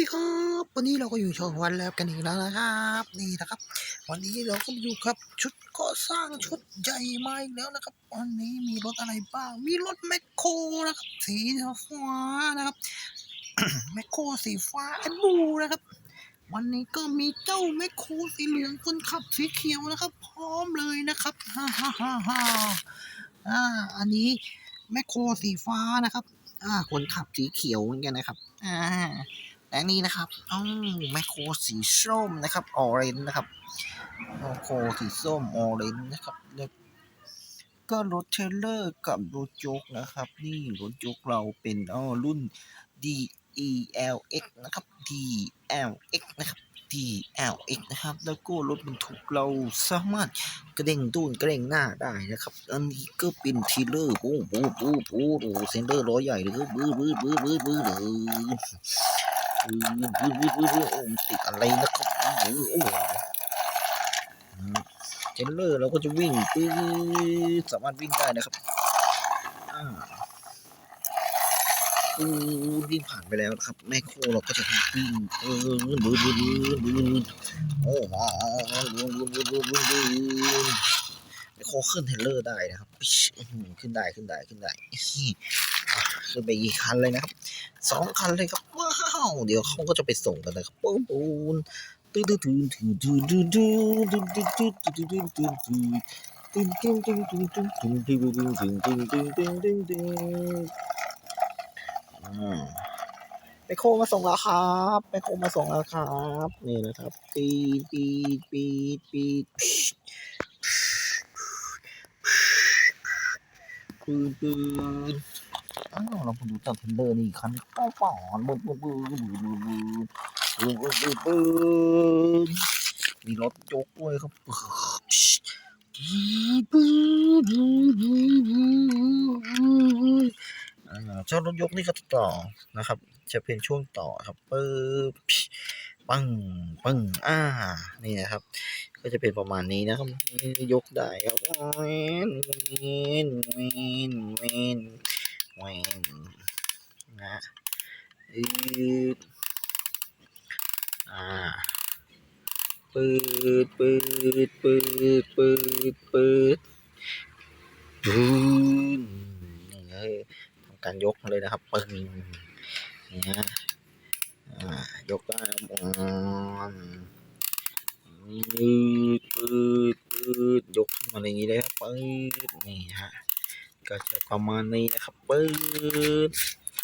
ดีครับ วันนี้เราก็อยู่ช่องวันแล้วกันอีกแล้วนะครับ นี่นะครับ วันนี้เราก็อยู่กับชุดก่อสร้างชุดใหญ่มาอีกแล้วนะครับ วันนี้มีรถอะไรบ้าง มีรถแมคโครนะครับสีฟ้านะครับแมคโครสีฟ้าแอนบูนะครับ วันนี้ก็มีเจ้าแมคโครสีเหลืองคนขับสีเขียวนะครับ พร้อมเลยนะครับฮ่าฮ่าฮ่าฮ่าอ่าอันนี้แมคโครสีฟ้านะครับอ่าคนขับสีเขียวเหมือนกันนะครับ อ่า และนี่นะครับอ๋อแมคโครสีส้มนะครับออเรนนะครับแมคโครสีส้มออเรนนะครับแล้วก็รถเทเลอร์กับรถยกนะครับ นี่รถยกเราเป็นอ๋อรุ่น DELX นะครับ DLX นะครับ DLX นะครับ แล้วก็รถบรรทุกเราสามารถกระเด้งตูนกระเด้งหน้าได้นะครับ อันนี้ก็เป็นทีเลอร์ปูปูปูปูโอ้เซนเตอร์ล้อใหญ่เลยบื้อบื้อบื้อบื้อบื้อเลย ติดอะไรนะครับโอ้โหเทเลอร์เราก็จะวิ่งปื้อสามารถวิ่งได้นะครับอ่าอือวิ่งผ่านไปแล้วนะครับ แม่โคเราก็จะวิ่งเออบืนบืนบืนโอ้โหบืนบืนบืนบืนบืนบืนแม่โคขึ้นเทรลเลอร์ได้นะครับ ขึ้นได้ขึ้นได้ขึ้นได้ ขึ้นไปกี่คันเลยนะครับสองคันเลยครับว้าวเดี๋ยวเขาก็จะไปส่งกันนะครับปูนปูนตื้อตื้อตื้อตื้อตื้อตื้อตื้อตื้อตื้อตื้อตื้อตื้อตื้อตึ้งตึ้งตึ้งตึ้งตึ้งตึ้งตึ้งตึ้งตึ้งตึ้งตึ้งตึ้งตึ้งตึ้งอ่าไปโคมาส่งแล้วครับไปโคมาส่งแล้วครับนี่นะครับปีดปีดปีดปีดปืนปืนอ้ อ้าวเราดูจับเทนเดอร์นี่คันป้อป่อนปืนปืนปืนปืนปืนปืนปืนปืนปืนมีรถยกด้วยครับปืนปืนปืนปืนอ่าเจ้ารถยกนี่ก็ต่อนะครับ จะเป็นช่วงต่อครับปึ๊บปังปังอ่านี่นะครับ ก็จะเป็นประมาณนี้นะครับยกได้ครับเวนเวนเวน เวนเวนนะอืดอ่าปืดปืดปืดปืดปืดปืนนี่เลยทำการยกเลยนะครับปึ้งนี่ฮะอ่ายกได้ครับอ่อนปืดปืดปืดยกขึ้นมาอย่างนี้เลยครับปืดนี่ฮะ ก็จะประมาณนี้นะครับปืด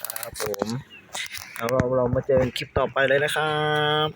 ครับผมแล้วเราเรามาเจอคลิปต่อไปเลยนะครับ